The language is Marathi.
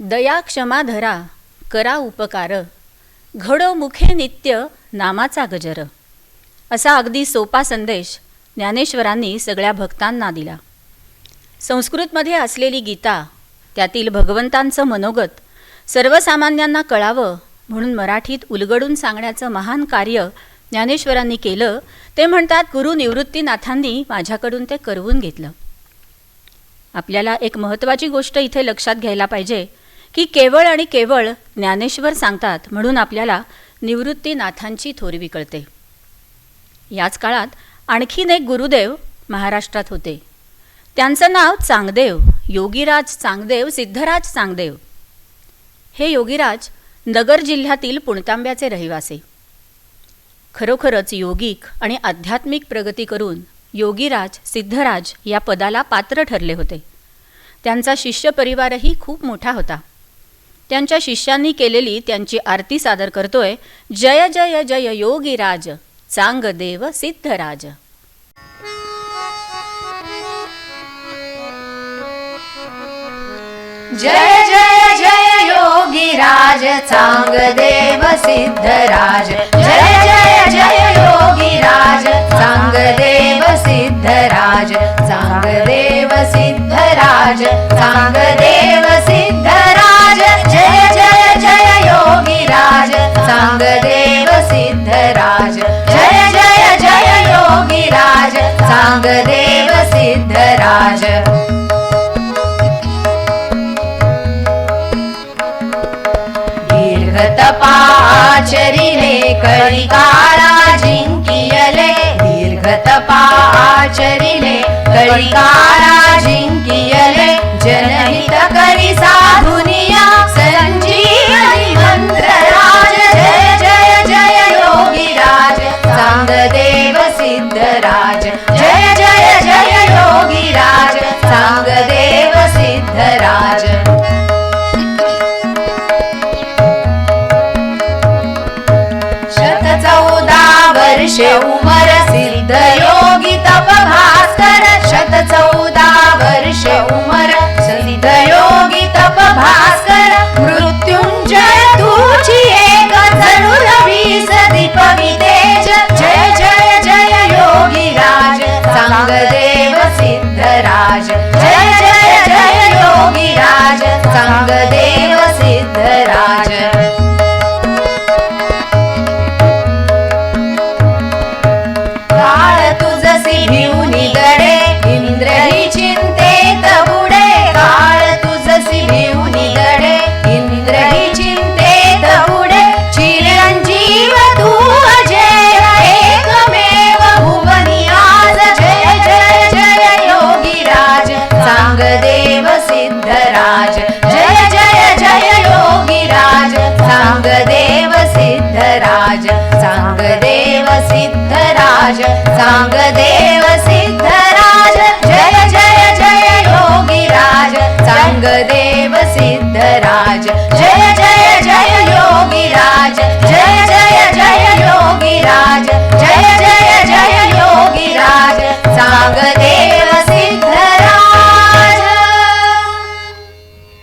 दया क्षमा धरा करा उपकार. घडो मुखे नित्य नामाचा गजर. असा अगदी सोपा संदेश ज्ञानेश्वरांनी सगळ्या भक्तांना दिला. संस्कृतमध्ये असलेली गीता त्यातील भगवंतांचं मनोगत सर्वसामान्यांना कळावं म्हणून मराठीत उलगडून सांगण्याचं महान कार्य ज्ञानेश्वरांनी केलं ते म्हणतात गुरु निवृत्तीनाथांनी माझ्याकडून ते करवून घेतलं. आपल्याला एक महत्त्वाची गोष्ट इथे लक्षात घ्यायला पाहिजे की केवळ आणि केवळ ज्ञानेश्वर सांगतात म्हणून आपल्याला निवृत्तीनाथांची थोरवी कळते याच काळात आणखीन एक गुरुदेव महाराष्ट्रात होते. त्यांचं नाव चांगदेव योगीराज चांगदेव सिद्धराज चांगदेव. हे योगीराज नगर जिल्ह्यातील पुणतांब्याचे रहिवासी. खरोखरच योगिक आणि आध्यात्मिक प्रगती करून योगीराज सिद्धराज या पदाला पात्र ठरले होते. त्यांचा शिष्य परिवारही खूप मोठा होता. त्यांच्या शिष्यांनी केलेली त्यांची आरती सादर करतोय. जय जय जय योगीराज चांगदेव सिद्धराज जय जय जय योगीराज चांगदेव सिद्धराज जय जय जय योगीराज चांगदेव सिद्धराज चांगदेव सिद्धराज चांग देव नागदेव सिद्धराज। दीर्घतपाचरिले कलिकारा जिङ्कियले दीर्घतपाचरिले कलिकारा सिद्धराज शत चौदा वर्षे उमर सिद्ध योगी तप भास्कर. शत चौदा वर्षे उमर सिद्ध योगी तप भास्कर. मृत्युंजय तुझी एक जरूर वीस दीप विदेश जय जय जय योगी राज. सांग चांगदेव सिद्धराज. जय जय विराज सङ्गदेव सिद्धराज। सिद्धराज चांगदेव सिद्धराज चांगदेव